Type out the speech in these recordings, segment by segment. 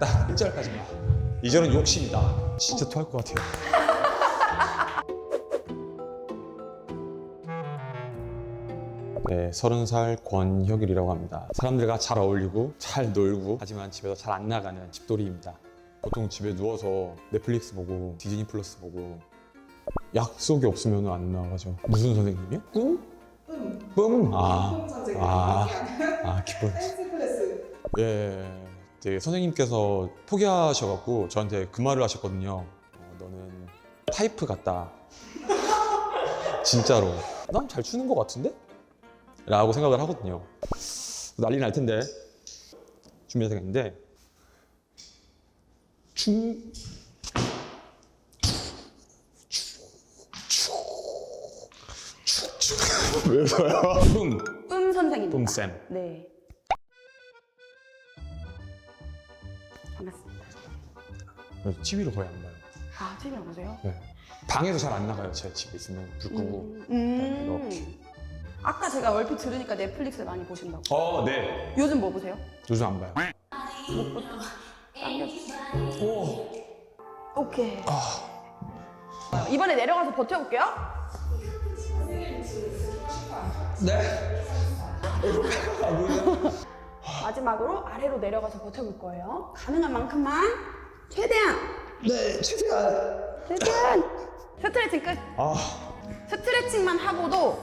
딱 1절까지만. 이절은 욕심이다. 진짜 토할 것 같아요. 네, 서른 살 권혁일이라고 합니다. 사람들과 잘 어울리고 잘 놀고 하지만 집에서 잘 안 나가는 집돌이입니다. 보통 집에 누워서 넷플릭스 보고 디즈니 플러스 보고 약속이 없으면 안 나가죠. 무슨 선생님이요? 꿈? 꿈? 아, 아, 아, 기쁜. 예, 선생님께서 포기하셔갖고 저한테 그 말을 하셨거든요. 어, 너는 파이프 같다. 진짜로. 난 잘 추는 것 같은데? 라고 생각을 하거든요. 난리 날 텐데. 준비해야 되겠는데. 춤. 왜 그래요? 뿜. 음 선생입니다. 뿜쌤. 네. TV를 거의 안 봐요. 아, TV 안 보세요? 네. 방에서 잘 안 나가요. 제 집에 있으면 불 끄고. 음, 음. 네, 이렇게. 아까 제가 얼핏 들으니까 넷플릭스 많이 보신다고. 어, 네. 요즘 뭐 보세요? 요즘 안 봐요. 당겨주세요. 오. 오케이. 아. 이번에 내려가서 버텨볼게요. 네. 마지막으로 아래로 내려가서 버텨볼 거예요. 가능한 만큼만 최대한 네, 최대한. 최대한 스트레칭 끝. 아, 스트레칭만 하고도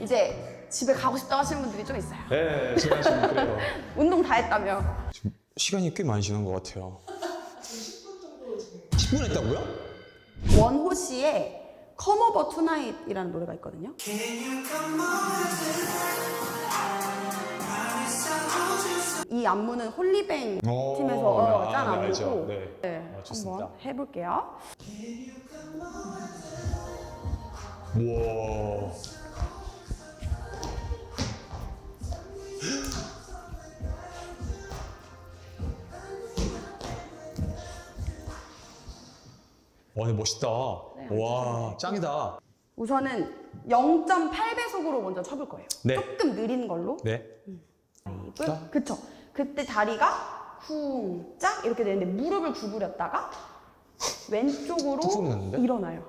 이제 집에 가고 싶다고 하시는 분들이 좀 있어요. 네, 제가 지금 그래요. 운동 다 했다며. 지금 시간이 꽤 많이 지난 것 같아요. 10분 했다고요? 원호 씨의 Come Over Tonight이라는 노래가 있거든요. 이 안무는 홀리뱅 오, 팀에서 어, 아, 짠 네, 알죠. 안무고 네. 네, 아, 좋습니다. 한번 해볼게요. 우와. 와, 근데 멋있다. 네, 와, 짱이다. 우선은 0.8배속으로 먼저 쳐볼 거예요. 네. 조금 느린 걸로. 네. 끝. 그쵸. 그때 다리가 쿵짝 이렇게 되는데 무릎을 구부렸다가 왼쪽으로 났는데? 일어나요.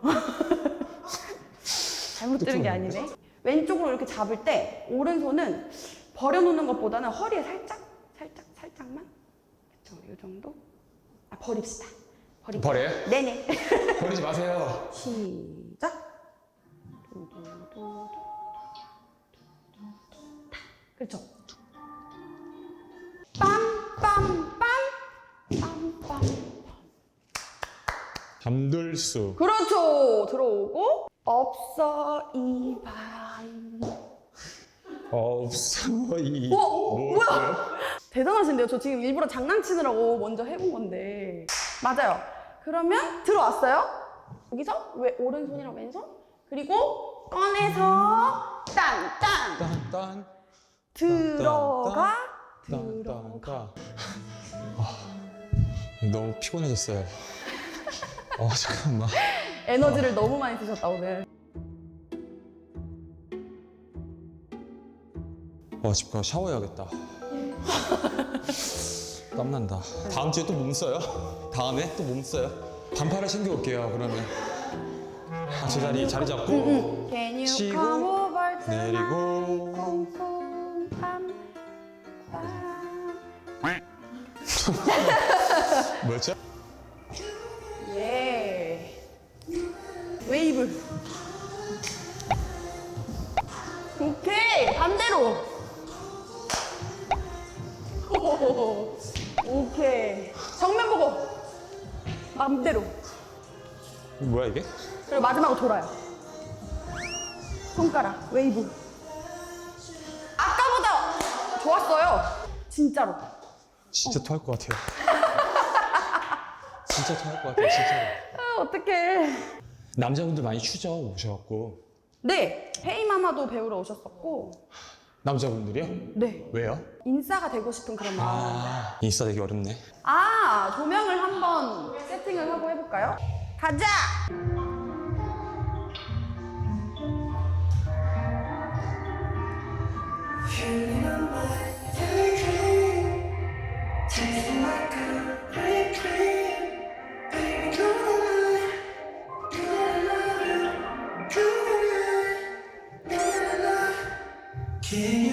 잘못 뚝 들은 게? 아니네. 왼쪽으로 이렇게 잡을 때 오른손은 버려놓는 것보다는 허리에 살짝, 살짝, 살짝만. 그쵸. 이 정도. 아, 버립시다. 버립시다. 버려요? 네네. 버리지 마세요. 시작. 두두두두. 그렇죠. 잠들 수. 그렇죠. 들어오고 없어 이밤. 없어 이. 어? 뭐, 뭐야? 대단하신데요. 저 지금 일부러 장난치느라고 먼저 해본 건데. 맞아요. 그러면 들어왔어요. 여기서 왜 오른손이랑 왼손 그리고 꺼내서 딴딴 딴딴. 들어가 딴, 들어가. 딴, 딴. 아, 너무 피곤해졌어요. 어, 잠깐만. 에너지를 너무 많이 쓰셨다 오늘. 와, 집 가서 샤워해야겠다. 땀난다. 다음 주에 또 몸 써요? 다음에 또 몸 써요? 반팔을 챙겨올게요, 그러면. 아, 제 자리 자리 잡고, Can you 쉬고, come over tonight? 내리고. 콩콩 빰 빰. 뭐였죠? 오케이 반대로. 오, 오케이 정면 보고 맘대로. 뭐야, 이게? 그리고 마지막으로 돌아요. 손가락 웨이브. 아까보다 좋았어요. 진짜로. 진짜 토할 것 같아요. 진짜 토할 것 같아요, 진짜로. 아, 어떡해. 남자분들 많이 추죠, 오셔갖고. 네, 헤이마마도 배우러 오셨었고, 남자분들이요? 네, 왜요? 인싸가 되고 싶은 그런 마음. 아, 인싸 되기 어렵네. 아, 조명을 한번 세팅을 하고 해볼까요? 가자! Quem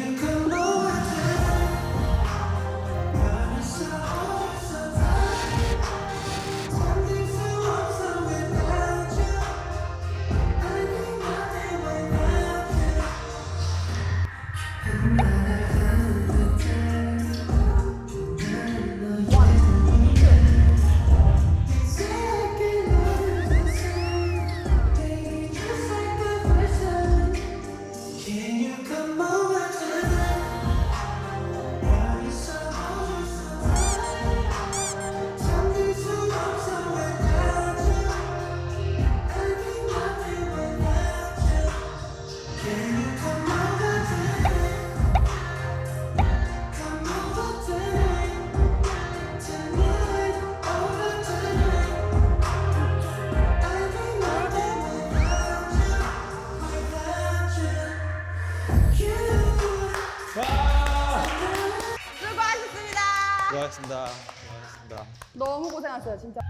너무 고생하셨어요, 진짜.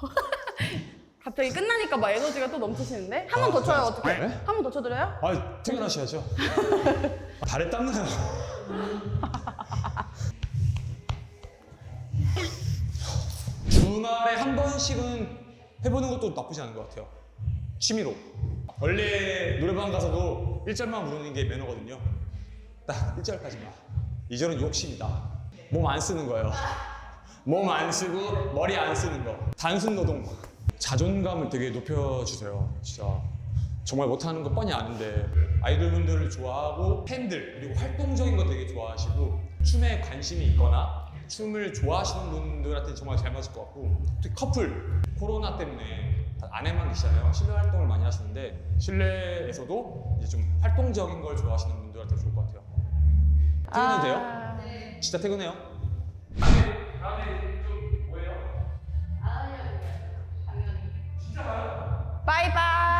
갑자기 끝나니까 막 에너지가 또 넘치시는데? 한 번 더 쳐요, 어떻게? 네? 한 번 더 쳐드려요? 아, 퇴근하셔야죠. 발에 땀 나요. 주말에 한 번씩은 해보는 것도 나쁘지 않은 것 같아요. 취미로. 원래 노래방 가서도 1절만 부르는 게 매너거든요. 딱 1절까지만. 2절은 욕심이다. 몸 안 쓰는 거예요. 몸 안 쓰고 머리 안 쓰는 거. 단순 노동. 자존감을 되게 높여주세요. 진짜. 정말 못하는 거 뻔히 아는데 아이돌분들을 좋아하고 팬들 그리고 활동적인 거 되게 좋아하시고 춤에 관심이 있거나 춤을 좋아하시는 분들한테 정말 잘 맞을 것 같고 특히 커플 코로나 때문에 다 안에만 계시잖아요 실내 활동을 많이 하시는데 실내에서도 이제 좀 활동적인 걸 좋아하시는 분들한테 좋을 것 같아요 퇴근해도 돼요? 아, 진짜 퇴근해요? 바이바이.